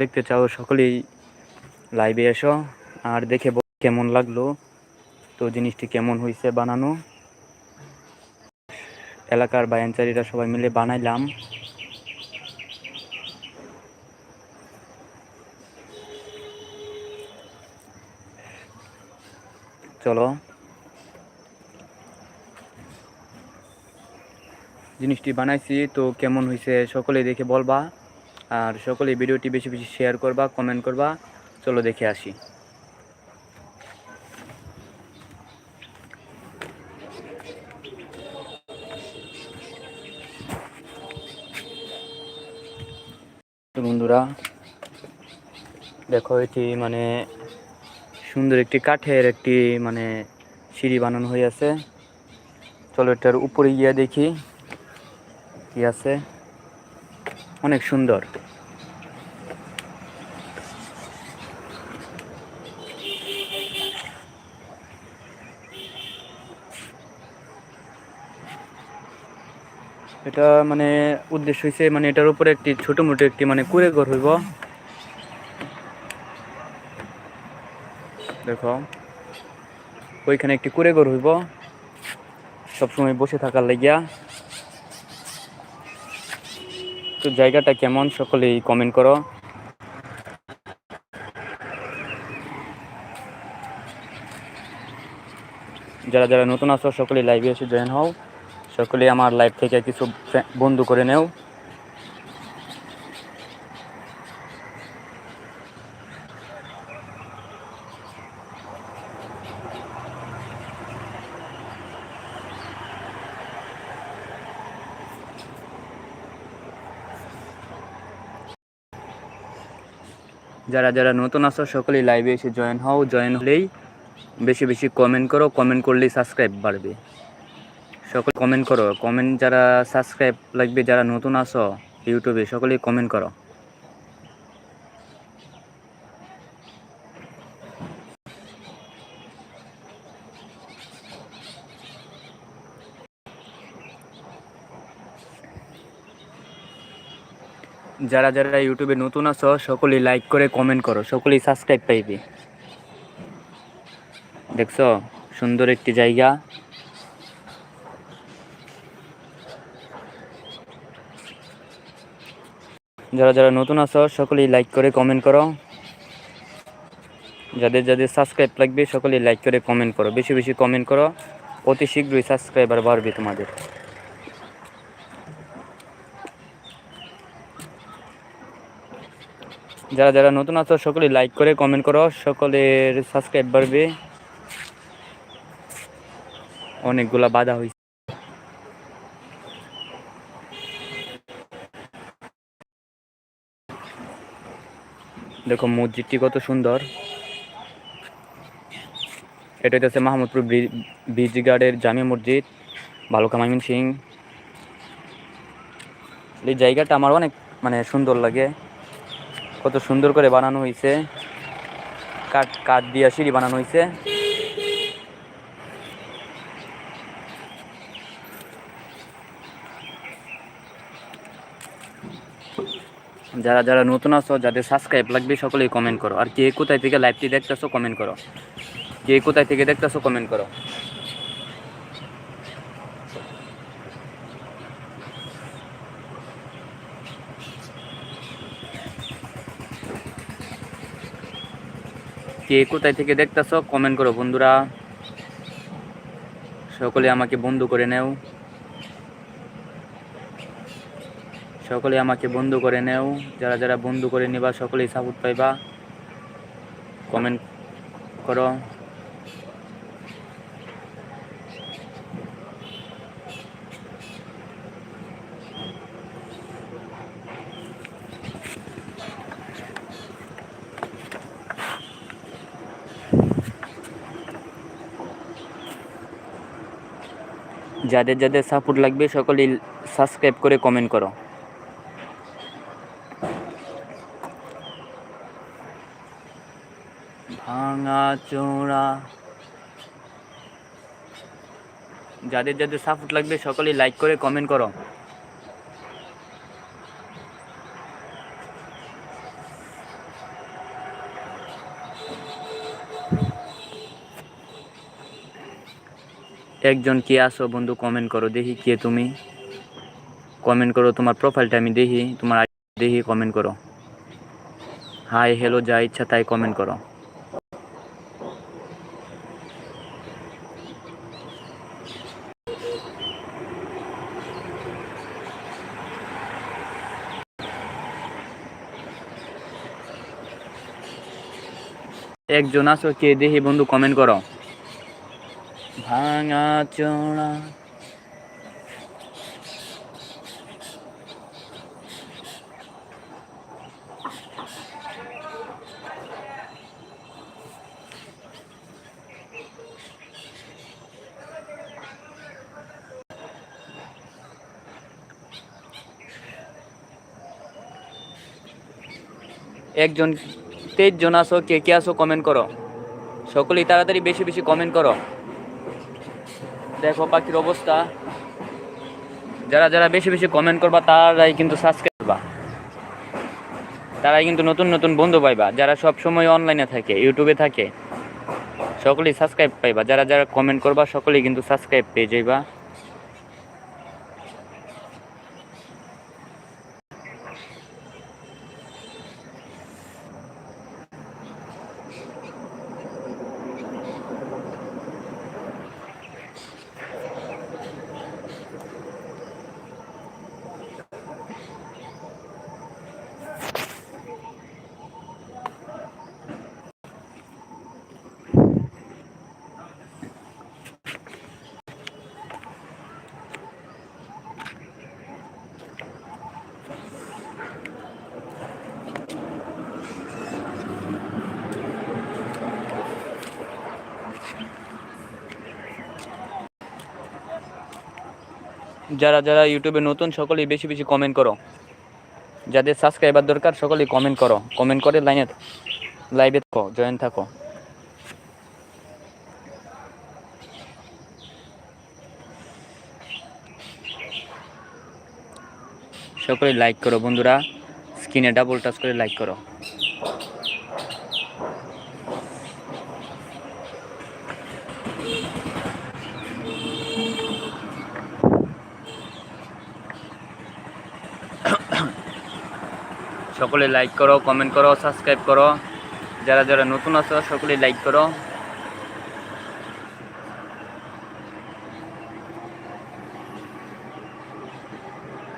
দেখতে চাও, সকলেই লাইভে এসো আর দেখে কেমন লাগল। তো জিনিসটি কেমন হয়েছে বানানো। এলাকার বায়ানচারীরা সবাই মিলে বানাইলাম। চলো। জিনিসটি বানাইছি, তো কেমন হয়েছে সকলে দেখে বলবা। আর সকলে ভিডিওটি বেশি বেশি শেয়ার করবা কমেন্ট করবা। চলো দেখে আসি। বন্ধুরা, দেখো এটি মানে সুন্দর একটি কাঠের একটি মানে সিঁড়ি বানানো হয়ে আছে। চলো এটার উপরে গিয়ে দেখি কি আছে। অনেক সুন্দর। এটা মানে উদ্দেশ্য হয়েছে মানে এটার উপরে একটি ছোট মোটো একটি মানে কুড়ে ঘর হইব। দেখো, ওইখানে একটি কুড়ে ঘর হইব। সবসময় বসে থাকার লাগিয়া। তো জায়গাটা কেমন সকলেই কমেন্ট করো। যারা যারা নতুন আসো সকলেই লাইভে এসে জয়েন হও। সকলেই আমার লাইভ থেকে কিছু বন্ধু করে নেও। যারা যারা নতুন আসো সকলেই লাইভে এসে জয়েন হও জয়েন হলেই বেশি বেশি কমেন্ট করো কমেন্ট করলেই সাবস্ক্রাইব বাড়বে। সকল কমেন্ট করো কমেন্ট যারা সাবস্ক্রাইব লাগবে, যারা নতুন আসো ইউটিউবে সকলেই কমেন্ট করো। যারা যারা ইউটিউবে নতুন আছো, সকলেই লাইক করে কমেন্ট করো, সকলেই সাবস্ক্রাইব পাইবে। দেখছ? সুন্দর একটি জায়গা। যারা যারা নতুন আছো, সকলেই লাইক করে কমেন্ট করো। যাদের যাদের সাবস্ক্রাইব লাগবে, সকলেই লাইক করে কমেন্ট করো। বেশি বেশি কমেন্ট করো। অতি শীঘ্রই সাবস্ক্রাইবার বাড়বে তোমাদের। যারা যারা নতুন আছো, সকলে লাইক করে কমেন্ট করো, সকলের সাবস্ক্রাইব বাড়বে। অনেকগুলা বাধা হয়েছে দেখো, মসজিদটি কত সুন্দর। এটা হচ্ছে মাহমুদপুর ব্রিজ গার্ডের জামি মসজিদ ভালুকা মাইমিন সিং। এই জায়গাটা আমার অনেক মানে সুন্দর লাগে। কত সুন্দর করে বানানো হয়েছে কাঠ কাঠ দিয়া সিঁড়ি বানানো হয়েছে যারা যারা নতুন আছো, যাদের সাবস্ক্রাইব লাগবে, সকলেই কমেন্ট করো। আর কে কোথায় থেকে লাইভটি দেখতেছো কমেন্ট করো। কে কোথায় থেকে দেখতেছো কমেন্ট করো। কে কোথায় থেকে দেখতেছো? কমেন্ট করো, বন্ধুরা। সকলে আমাকে বন্ধু করে নেও। সকলে আমাকে বন্ধু করে নেও। যারা যারা বন্ধু করে নিবা, সকলেই সাপোর্ট পাইবা। কমেন্ট করো। যাদের যাদের সাপোর্ট লাগবে সকলেই সাবস্ক্রাইব করে কমেন্ট করো। ভাঙা চোরা। যাদের যাদের সাপোর্ট লাগবে সকলেই লাইক করে কমেন্ট করো। একজন কে আসো বন্ধু কমেন্ট করো, দেখি কে তুমি। কমেন্ট করো, তোমার প্রোফাইলটা আমি দেখি, তোমার দেখি কমেন্ট করো। হাই হ্যালো যা ইচ্ছা তাই কমেন্ট করো। একজন আসো কে দেখি বন্ধু কমেন্ট করো। ভাঙা চোড়া একজন, তেইশ জন আসো কে কে আসো কমেন্ট করো। সকলেই তাড়াতাড়ি বেশি বেশি কমেন্ট করো। দেখো পাখির অবস্থা। যারা যারা বেশি বেশি কমেন্ট করবা, তারাই কিন্তু সাবস্ক্রাইব করবা। তারাই কিন্তু নতুন নতুন বন্ধু পাইবা, যারা সব সময় অনলাইনে থাকে ইউটিউবে থাকে, সকলেই সাবস্ক্রাইব পাইবা। যারা যারা কমেন্ট করবা, সকলেই কিন্তু সাবস্ক্রাইব পেয়ে যাইবা। যারা যারা ইউটিউবে নতুন, সকলেই বেশি বেশি কমেন্ট করো। যাদের সাবস্ক্রাইবার দরকার, সকলেই কমেন্ট করো। কমেন্ট করে লাইনে লাইভে থাকো জয়েন থাকো। সকলে লাইক করো বন্ধুরা। স্ক্রিনে ডাবল টাচ করে লাইক করো। সকলে লাইক করো কমেন্ট করো সাবস্ক্রাইব করো। যারা যারা নতুন আছো সকলে লাইক করো।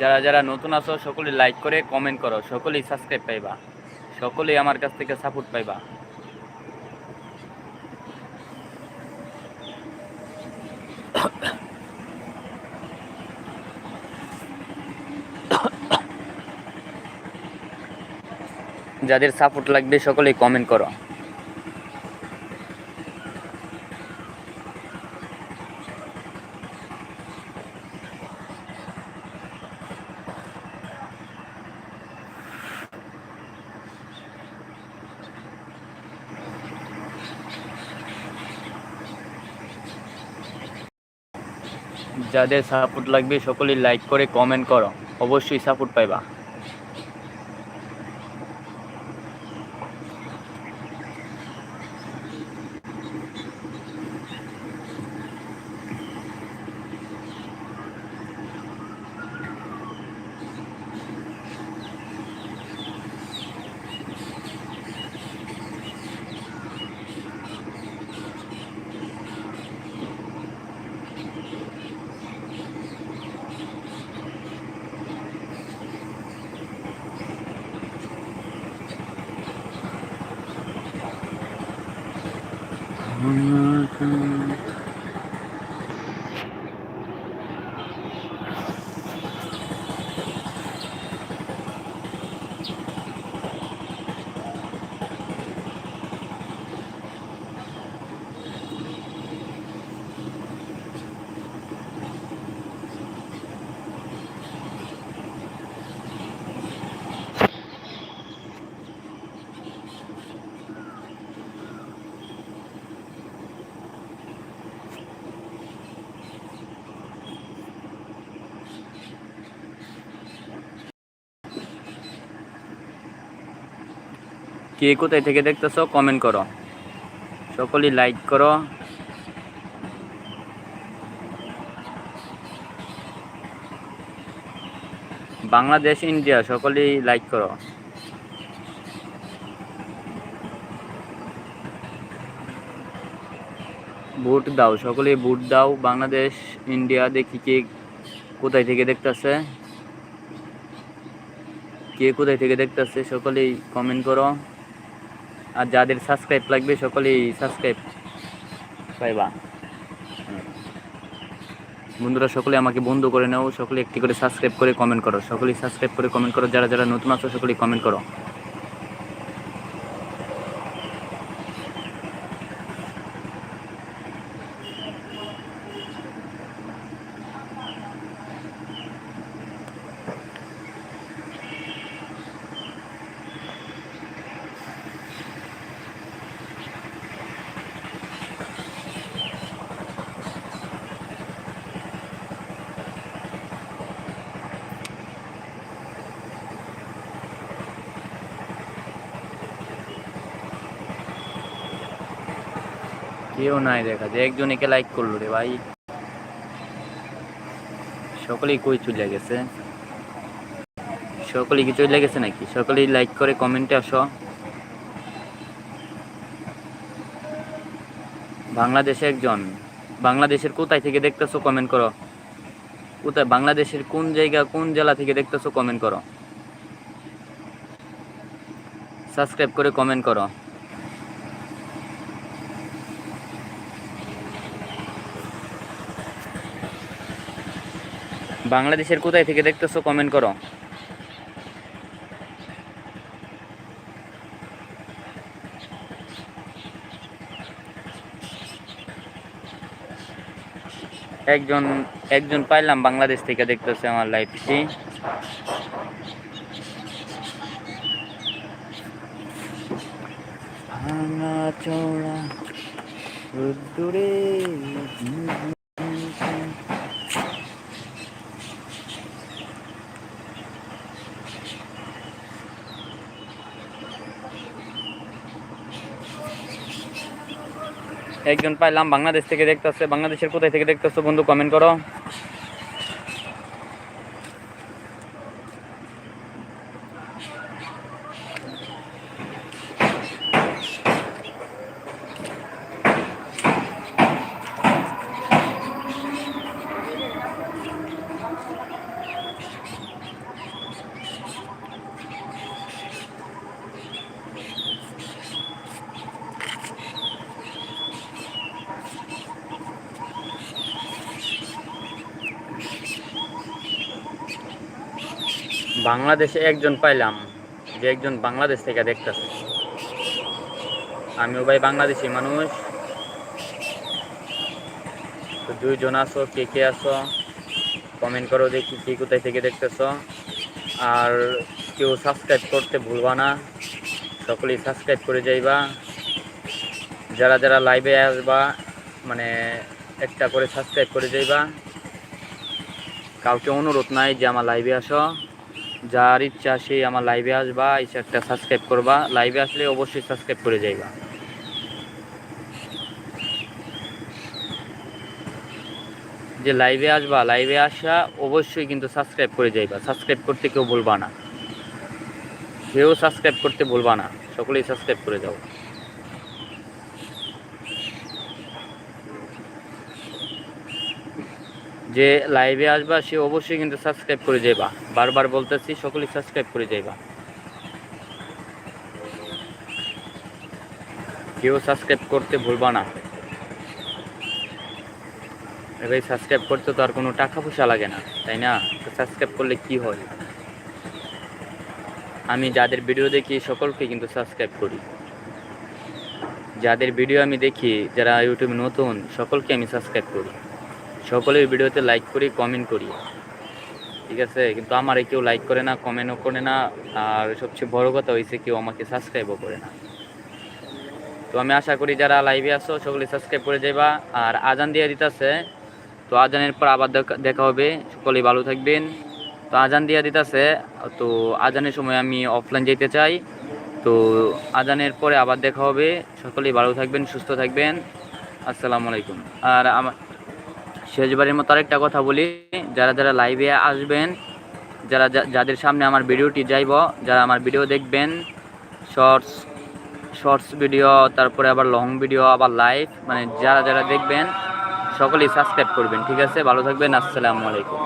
যারা যারা নতুন আছো সকলে লাইক করে কমেন্ট করো। সকলেই সাবস্ক্রাইব পাইবা। সকলেই আমার কাছ থেকে সাপোর্ট পাইবা। যাদের সাপোর্ট লাগবে সকলেই কমেন্ট করো। যাদের সাপোর্ট লাগবে সকলেই লাইক করে কমেন্ট করো। অবশ্যই সাপোর্ট পাইবা। America. কে কোথায় থেকে দেখতেছ কমেন্ট করো। সকলেই লাইক করো। বাংলাদেশ ইন্ডিয়া সকলেই লাইক করো। ভোট দাও, সকলেই ভোট দাও। বাংলাদেশ ইন্ডিয়া দেখি কে কোথায় থেকে দেখতেছে। কে কোথায় থেকে দেখতেছে, সকলেই কমেন্ট করো। আর যাদের সাবস্ক্রাইব লাগবে, সকলেই সাবস্ক্রাইব পাইবা বন্ধুরা, সকলে আমাকে বন্ধু করে নাও, সকলে একটি করে সাবস্ক্রাইব করে কমেন্ট করো। সকলেই সাবস্ক্রাইব করে কমেন্ট করো। যারা যারা নতুন আছো, সকলেই কমেন্ট করো। কেউ নাই দেখা যায় একজন একে লাইক করল রে ভাই। সকলেই কই চলে গেছে? সকলেই কি চলে গেছে নাকি? সকলেই লাইক করে কমেন্টে আসো। বাংলাদেশে একজন, বাংলাদেশের কোথায় থেকে দেখতেছো কমেন্ট করো। কোথায়, বাংলাদেশের কোন জায়গা, কোন জেলা থেকে দেখতেছো কমেন্ট করো। সাবস্ক্রাইব করে কমেন্ট করো। বাংলাদেশের কোথায় থেকে দেখতেছো? কমেন্ট করো। একজন একজন পাইলাম বাংলাদেশ থেকে দেখতেছে আমার লাইফটি ভাঙা চোরা রোদ্দুরে। একজন পাইলাম বাংলাদেশ থেকে দেখতেছে। বাংলাদেশের কোথায় থেকে দেখতেছো বন্ধু কমেন্ট করো। বাংলাদেশে একজন পাইলাম, যে একজন বাংলাদেশ থেকে দেখতেছে। আমিও ভাই বাংলাদেশি মানুষ। তো দুইজন আসো কে কে আসো কমেন্ট করো দেখি কে কোথায় থেকে দেখতেছো। আর কেউ সাবস্ক্রাইব করতে ভুলবা না, সকলেই সাবস্ক্রাইব করে যাইবা। যারা যারা লাইভে আসবা মানে একটা করে সাবস্ক্রাইব করে যাইবা। কাউকে অনুরোধ নাই যে আমার লাইভে আসো। যার ইচ্ছা সে আমার লাইভে আসবা, এসে একটা সাবস্ক্রাইব করবা। লাইভে আসলে অবশ্যই সাবস্ক্রাইব করে যাইবা। যে লাইভে আসবা লাইভে আসা অবশ্যই কিন্তু সাবস্ক্রাইব করে যাইবা। সাবস্ক্রাইব করতে কেউ বলবা না। কেউ সাবস্ক্রাইব করতে বলবা না। সকলেই সাবস্ক্রাইব করে যাও। যে লাইভে আসবা, সে অবশ্যই কিন্তু সাবস্ক্রাইব করে যাইবা। বারবার বলতেছি, সকলেই সাবস্ক্রাইব করে যাইবা। কেউ সাবস্ক্রাইব করতে ভুলবা না। এবার সাবস্ক্রাইব করতে তো আর কোনো টাকা পয়সা লাগে না, তাই না? সাবস্ক্রাইব করলে কি হয়? আমি যাদের ভিডিও দেখি, সকলকে কিন্তু সাবস্ক্রাইব করি। যাদের ভিডিও আমি দেখি, যারা ইউটিউবে নতুন, সকলকে আমি সাবস্ক্রাইব করি। সকলের ভিডিওতে লাইক করি কমেন্ট করি। ঠিক আছে? কিন্তু আমার কেউ লাইক করে না কমেন্টও করে না। আর সবচেয়ে বড় কথা হয়েছে কেউ আমাকে সাবস্ক্রাইবও করে না। তো আমি আশা করি যারা লাইভে আসো সকলে সাবস্ক্রাইব করে যাবা আর আজান দিয়ে দিতেছে। তো আজানের পর আবার দেখা হবে। সকলেই ভালো থাকবেন। তো আজান দিয়ে দিতেছে। তো আজানের সময় আমি অফলাইন যেতে চাই। তো আজানের পরে আবার দেখা হবে। সকলেই ভালো থাকবেন, সুস্থ থাকবেন। আসসালামু আলাইকুম। আর আমার শেষবারের মতো আরেকটা কথা বলি। যারা যারা লাইভে আসবেন, যারা যাদের সামনে আমার ভিডিওটি যাইব, যারা আমার ভিডিও দেখবেন শর্টস শর্টস ভিডিও তারপরে আবার লং ভিডিও আবার লাইভ মানে যারা যারা দেখবেন, সকলেই সাবস্ক্রাইব করবেন, ঠিক আছে? ভালো থাকবেন, আসসালামু আলাইকুম।